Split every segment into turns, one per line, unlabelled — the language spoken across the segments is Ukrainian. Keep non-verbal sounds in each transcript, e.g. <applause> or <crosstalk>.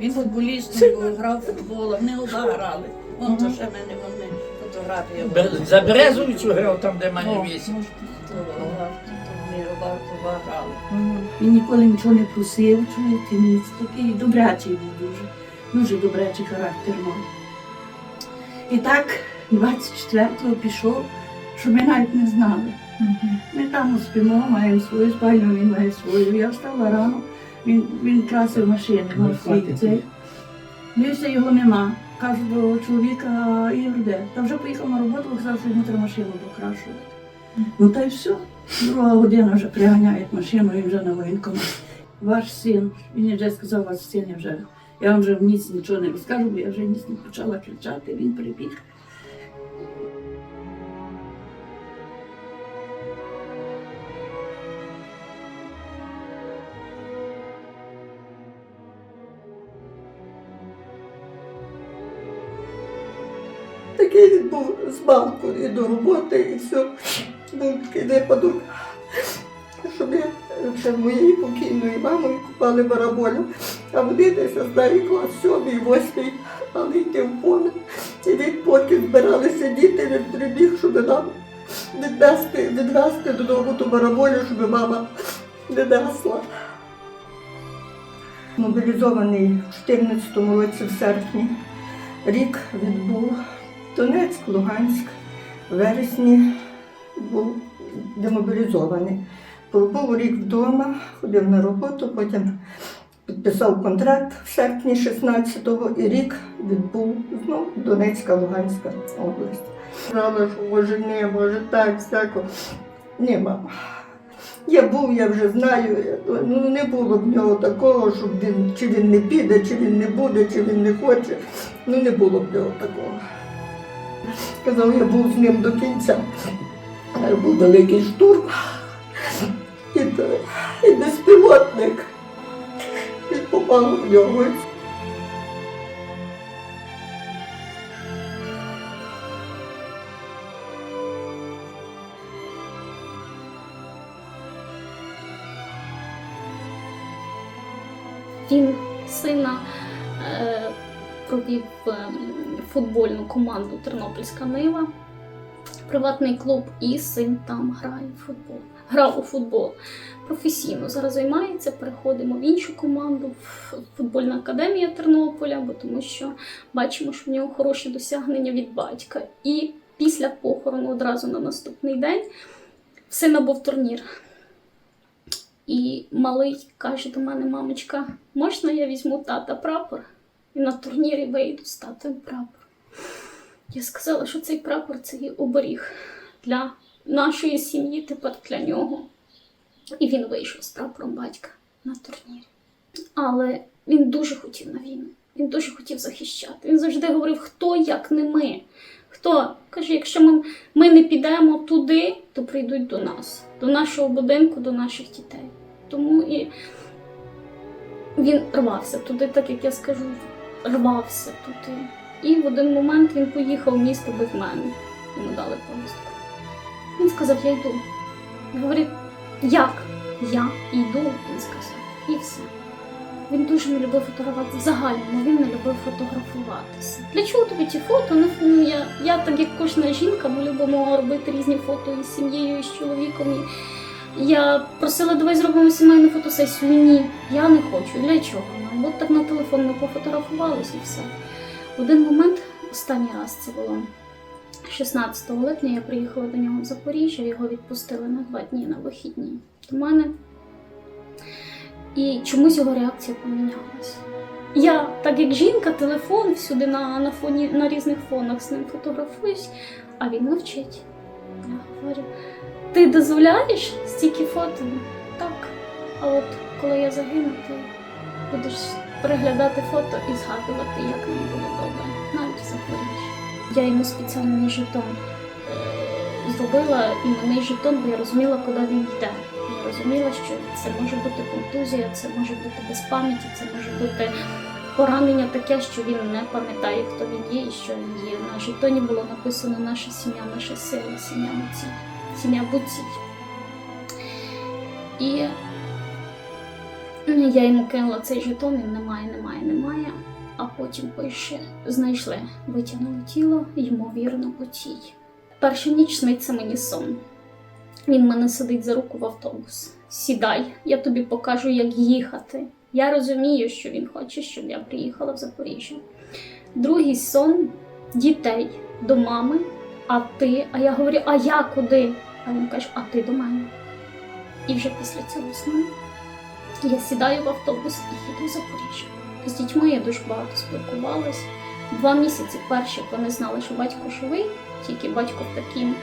Він футболістом був, грав в футбол, вони оба грали. Вон то ще мене вони фотографія.
Бе- За Березовицю грав там, де мене вісім.
то грав, то вони оба оба грали.
Він ніколи нічого не просив, чуєте, ніц. Такий добрячий був дуже. Дуже добрячий характер мав. І так 24-го пішов, щоб ми навіть не знали. Ми там спимо, маємо свою спальню, він має свою. Я встала рано, він, він красив машини, мав свій цей. Його нема. Кажу до чоловіка Ігор, де? Та вже поїхав на роботу, сказав, що йому треба машину покрашувати. Ну та й все. Друга година вже приганяють машину, він вже на воєнкоматі. Ваш син, він вже сказав, ваш син я вже. Я вам вже в ніц нічого не розкажу, бо я вже ніц не почала кричати, він прибіг.
Був з банку і до роботи, і все. Був такий випадок, що ми ще моєю покійною мамою купали бараболю, а вони десь знає клас сьомий, восьмий, але йти в поле. І від поки збиралися діти, він прибіг, щоб нам відвести, відвести додому ту бараболю, щоб мама не несла. Мобілізований у 14 році в серпні. Рік відбув Донецьк, Луганськ, вересні був демобілізований. Пробув рік вдома, ходив на роботу, потім підписав контракт в серпні 16-го і рік відбув знову Донецька, Луганська область. Сказала, що може не, може так, всяко. Ні, мама. Я був, я вже знаю. Ну не було в нього такого, щоб він чи він не піде, чи він не буде, чи він не хоче. Ну не було в нього такого. Сказав, я був з ним до кінця. Е, Був великий штурм і, і безпілотник. І попав в нього.
Він сина е, провів е, футбольну команду Тернопільська Нива, приватний клуб, і син там грає в футбол. Грав у футбол професійно. Зараз займається. Переходимо в іншу команду, в футбольна академія Тернополя, бо тому що бачимо, що в нього хороші досягнення від батька. І після похорону одразу на наступний день в сина був турнір. І малий каже до мене, мамочка, можна я візьму тата прапор і на турнірі вийду з татом прапор. Я сказала, що цей прапор це є оберіг для нашої сім'ї, тепер для нього. І він вийшов з прапором батька на турнірі. Але він дуже хотів на війну. Він дуже хотів захищати. Він завжди говорив, хто як не ми. Хто каже, якщо ми, ми не підемо туди, то прийдуть до нас, до нашого будинку, до наших дітей. Тому і він рвався туди, так як я скажу, рвався туди. І в один момент він поїхав в місто без мене. Йому дали повістку. Він сказав, я йду. Я говорю, як? Я йду, він сказав. І все. Він дуже не любив фотографувати. В загальному він не любив фотографуватися. Для чого тобі ті фото? Ну, ну, я, я так як кожна жінка, ми любимо робити різні фото із сім'єю, із чоловіком. І я просила, давай зробимо сімейну фотосесію. Ні, я не хочу. Для чого? Ну, от так на телефон ми пофотографувалися і все. В один момент, останній раз це було 16 липня, я приїхала до нього в Запоріжжя, його відпустили на два дні на вихідні до мене. І чомусь його реакція помінялась. Я, так як жінка, телефон всюди на, на фоні на різних фонах з ним фотографуюсь, а він мовчить. Я говорю: ти дозволяєш стільки фото? Так. А от коли я загину, ти будеш переглядати фото і згадувати, як мені було добре, навіть в Я йому спеціальний жетон е, зробила іменний жетон, бо я розуміла, куди він йде. Я розуміла, що це може бути контузія, це може бути без пам'яті, це може бути поранення таке, що він не пам'ятає, хто він є і що він є. На жетоні було написано наша сім'я, наша сила, сім'я Муцій, сім'я Буцій. І Я йому кинула цей жетон, він немає, немає, немає. А потім пише: знайшли, витягнули тіло, ймовірно, потій. Першу ніч сниться мені сон. Він мене сидить за руку в автобус. Сідай, я тобі покажу, як їхати. Я розумію, що він хоче, щоб я приїхала в Запоріжжя. Другий сон дітей до мами, а ти. А я говорю, а я куди? А він каже, а ти до мене. І вже після цього сну я сідаю в автобус і їду в Запоріжжя. З дітьми я дуже багато спілкувалась. Два місяці перші вони знали, що батько живий, тільки батько в такому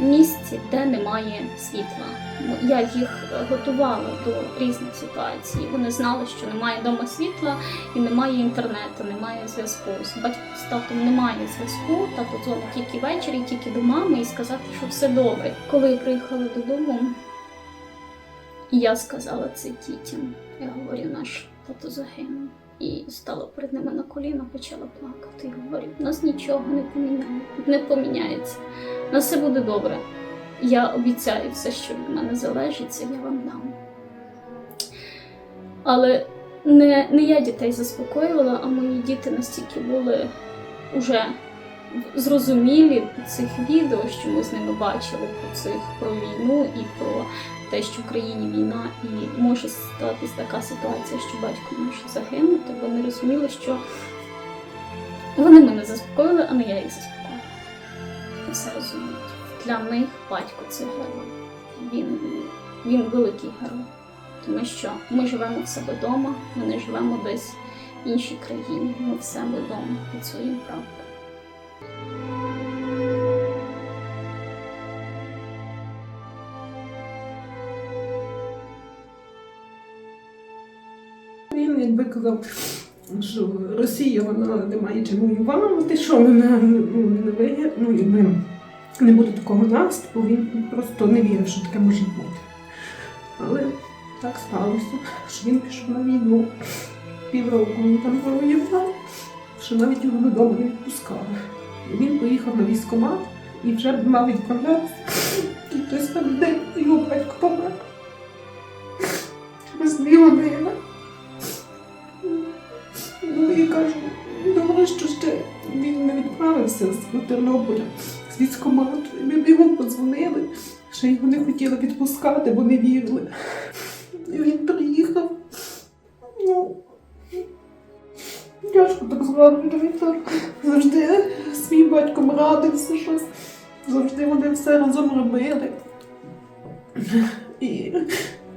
місці, де немає світла. Ну, Я їх е, готувала до різних ситуацій. Вони знали, що немає вдома світла і немає інтернету, немає зв'язку. З батьком з татом немає зв'язку, тато дзвонить тільки ввечері, тільки до мами і сказати, що все добре. Коли приїхали додому, я сказала це дітям. Я говорю, наш тато загинув. І стала перед ними на коліна, почала плакати. І говорю, у нас нічого не поміняє, не поміняється. У нас все буде добре. Я обіцяю все, що від мене залежить, це я вам дам. Але не, не я дітей заспокоювала, а мої діти настільки були уже зрозумілі цих відео, що ми з ними бачили про цих про війну і про те, що в країні війна, і може статись така ситуація, що батько може загинути. Вони розуміли, що вони мене заспокоїли, а не я їх заспокоїла. Все розуміють. Для них батько це герой. Він, він великий герой. Тому що ми живемо в себе вдома, ми не живемо десь в іншій країні. Ми в себе вдома під своїм прапором.
Він якби казав, що Росія вона не має чим воювати, що вона ну, не вигідна, ну, якби не буде такого наступу, він просто не вірив, що таке може бути. Але так сталося, що він пішов на війну півроку він там воював, що навіть його додому не відпускали. Він поїхав на військкомат і вже мав відправлятися. І той самий день його батько помер. Ну і кажу, думала, що ще він не відправився з Тернополя з військкомату. Ми йому подзвонили, ще його не хотіли відпускати, бо не вірили. І він приїхав. Ну, тяжко так згадувати, він так завжди своїм батьком радився щось. Завжди вони все разом робили. І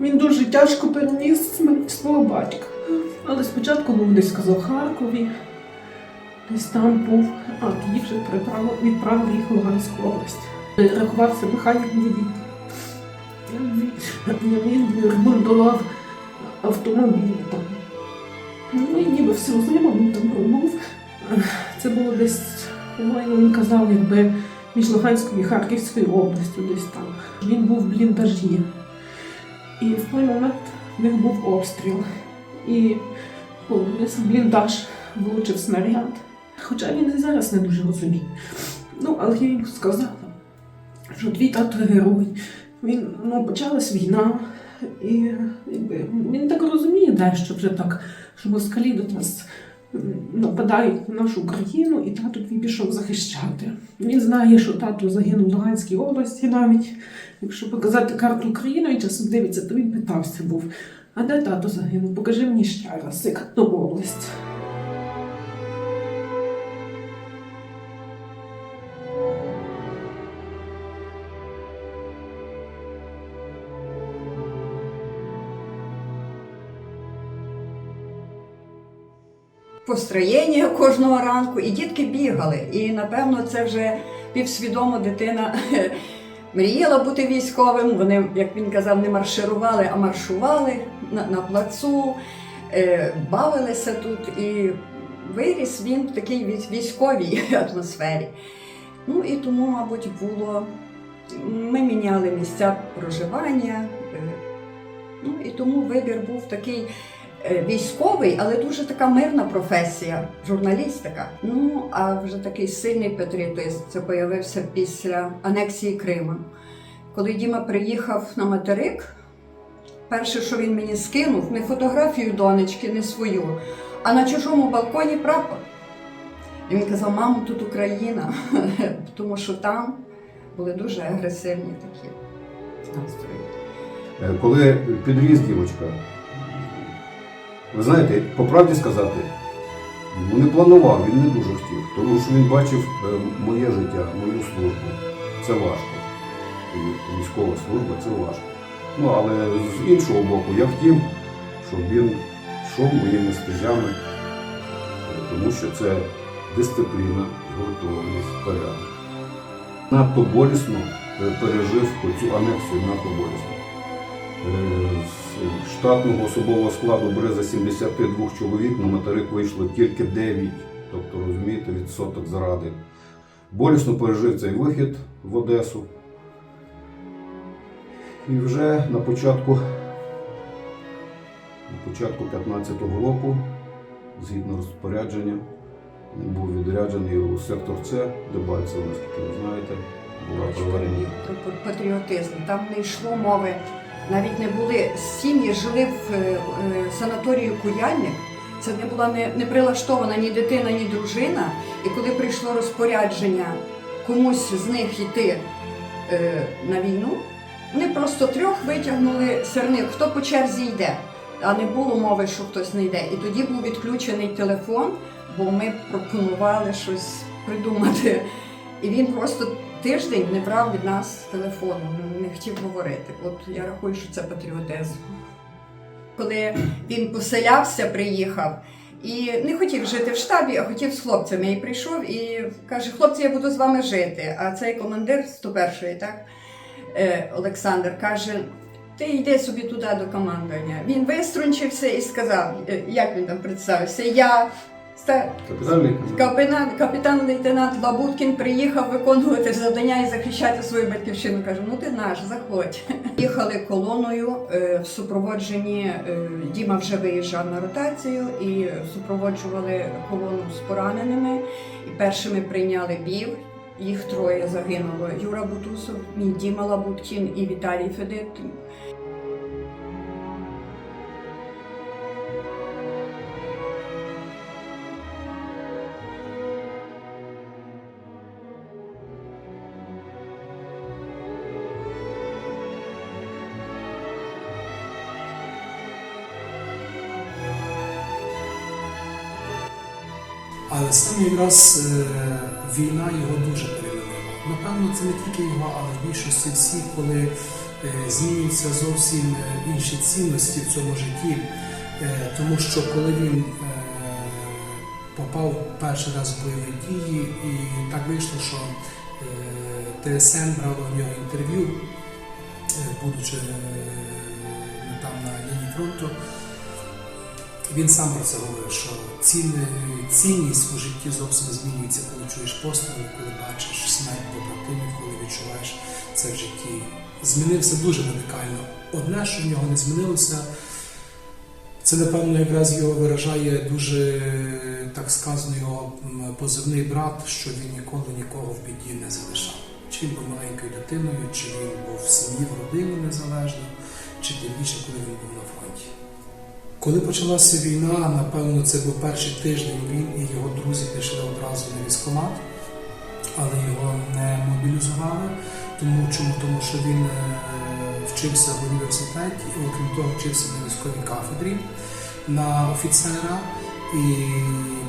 він дуже тяжко переніс смерть свого батька. Але спочатку був десь казав Харкові, десь там був, а тоді вже переправили, відправили їх в Луганську область. Рахувався механіком водій. Він ремонтував автомобіль там. Ну і ніби все зимо він там був. Це було десь, він казав, якби між Луганською і Харківською областю десь там. Він був в бліндажі. І в той момент в них був обстріл. І о, в бліндаж влучив снаряд. Хоча він і зараз не дуже розуміє. Ну, але я йому сказала, що твій тато герой. Він, ну, почалась війна, і якби, він так розуміє дещо вже так, що москалі до нас нападають на нашу країну, і тато твій пішов захищати. Він знає, що тато загинув в Луганській області навіть. Якщо показати карту України, він часом дивиться, то він питався був. А де тато загинув? Покажи мені ще раз, яка то область.
построєння кожного ранку, і дітки бігали. І напевно це вже півсвідомо дитина мріяла бути військовим. Вони, як він казав, не марширували, а маршували на, на плацу, е, бавилися тут. І виріс він в такій військовій <laughs> атмосфері. Ну і тому, мабуть, було. Ми міняли місця проживання. е, Ну і тому вибір був такий військовий, але дуже така мирна професія, журналістика. Ну а вже такий сильний патріотизм це появився після анексії Криму. Коли Діма приїхав на материк, перше, що він мені скинув, не фотографію донечки, не свою, а на чужому балконі прапор. І він казав, мамо, тут Україна, <laughs> тому що там були дуже агресивні такі настрої.
Е, Коли підріс дівочка, ви знаєте, по правді сказати, ну не планував, він не дуже хотів, тому що він бачив е, моє життя, мою службу. Це важко. Військова служба це важко. Ну, але з іншого боку, я хотів, щоб він йшов моїми стежами, е, тому що це дисципліна, згуртованість, порядок. Надто болісно е, пережив цю анексію, надто болісно. Штатного особового складу Бриза 72 чоловік на материк вийшло тільки 9, тобто розумієте, відсоток зради. Болісно пережив цей вихід в Одесу. І вже на початку, на початку 15-го року, згідно розпорядження, був відряджений у сектор С, Дебальцево, наскільки ви знаєте, була проведена.
Про патріотизм. Там не йшло мови, навіть не були сім'ї, жили в е, е, санаторію Куяльник. Це не була не, не прилаштована ні дитина, ні дружина. І коли прийшло розпорядження комусь з них йти е, на війну, вони просто трьох витягнули серник, хто по черзі йде. А не було мови, що хтось не йде. І тоді був відключений телефон, бо ми пропонували щось придумати. І він просто тиждень не брав від нас телефону, ну, не хотів говорити. От я рахую, що це патріотизм. Коли він поселявся, приїхав і не хотів жити в штабі, а хотів з хлопцями. І прийшов і каже: хлопці, я буду з вами жити. А цей командир 101-ї, так, е, Олександр, каже. Ти йди собі туди до командування. Він виструнчився і сказав, е, як він там представився, я ста-
Капітальний
Капітан, капітан лейтенант Лабуткін приїхав виконувати завдання і захищати свою батьківщину. Каже, ну ти наш, заходь. <laughs> Їхали колоною е, в супроводженні. е, Діма вже виїжджав на ротацію і супроводжували колону з пораненими. І першими прийняли бів. Їх троє загинуло. Юра Бутусов, мій Діма Лабуткін і Віталій Федит.
Але саме якраз е, війна його дуже перемінила. Напевно, це не тільки його, але в більшості всіх, коли е, змінюються зовсім е, інші цінності в цьому житті. Тому що коли він попав перший раз в бойові дії, і так вийшло, що ТСН брало в нього інтерв'ю, будучи там на лінії фронту. Він сам про це говорив, що цінність у житті зовсім змінюється, коли чуєш постріли, коли бачиш смерть побратимів, коли відчуваєш це в житті. Змінився дуже радикально. Одне, що в нього не змінилося, це, напевно, якраз його виражає дуже, так сказано, його позивний брат, що він ніколи нікого в біді не залишав. Чи він був маленькою дитиною, чи він був в сім'ї, в родині незалежно, чи тим більше, коли він був на фронті. Коли почалася війна, напевно, це був перший тиждень він і його друзі пішли одразу на військкомат, але його не мобілізували. Тому чому? Тому що він е, вчився в університеті, і окрім того, вчився на військовій кафедрі на офіцера. І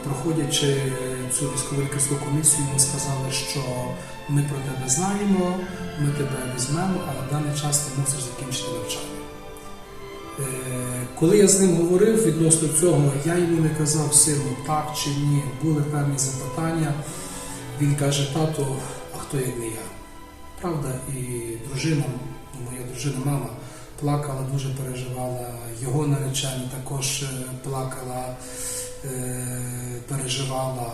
проходячи цю військово лікарську комісію, ми сказали, що ми про тебе знаємо, ми тебе візьмемо, але в даний час ти мусиш закінчити навчання. Е, Коли я з ним говорив відносно цього, я йому не казав сину так чи ні. Були певні запитання. Він каже: тато, а хто як не я? Правда, і дружина, моя дружина, мама, плакала, дуже переживала. Його наречена також е, плакала, е, переживала.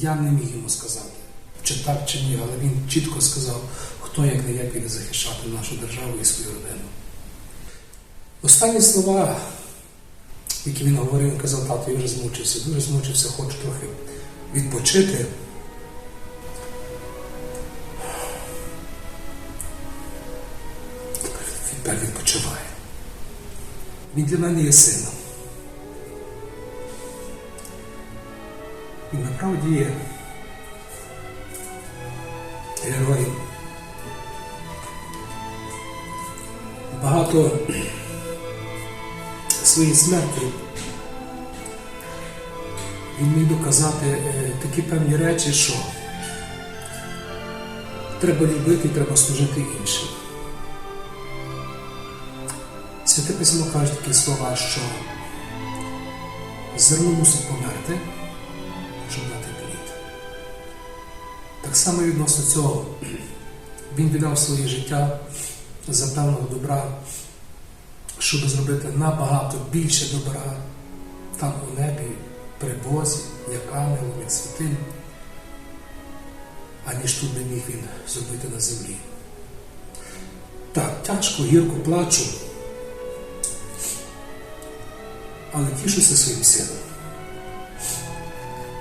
Я не міг йому сказати, чи так, чи ні, але він чітко сказав, хто як не я піде захищати нашу державу і свою родину. Останні слова, які він говорив, він казав, тато, я вже змучився, дуже змучився, хочу трохи відпочити. Тепер відпочиває. він для мене є сином. Він направді є героєм. Багато своєю смертю він міг доказати е, такі певні речі, що треба любити треба служити іншим. Святе письмо каже такі слова, що зерно мусить померти, щоб дати плід. Так само відносно цього він віддав своє життя за певного добра, щоб зробити набагато більше добра там у небі, при Бозі, як ангелом, як святим, аніж тут би міг він зробити на землі. Так, тяжко, гірко плачу, але тішуся своїм сином.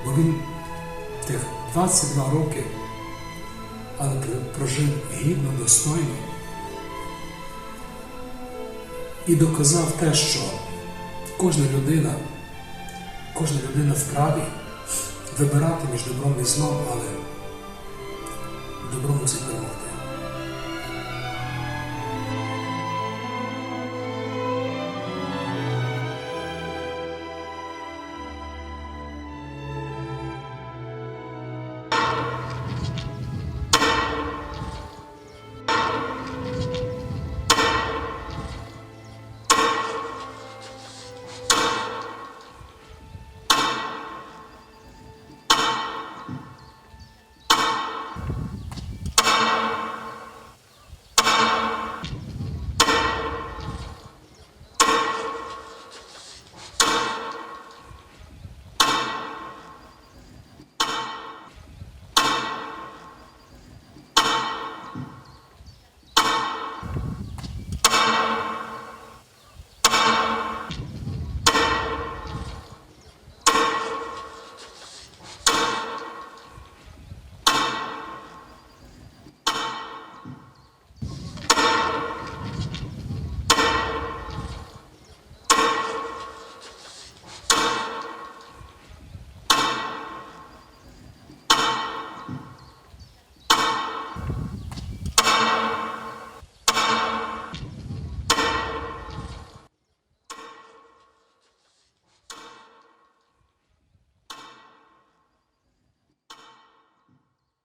Бо він тих 22 роки, але прожив гідно, достойно і доказав те, що кожна людина, кожна людина вправі вибирати між добром і злом, але добро мусить перемогти.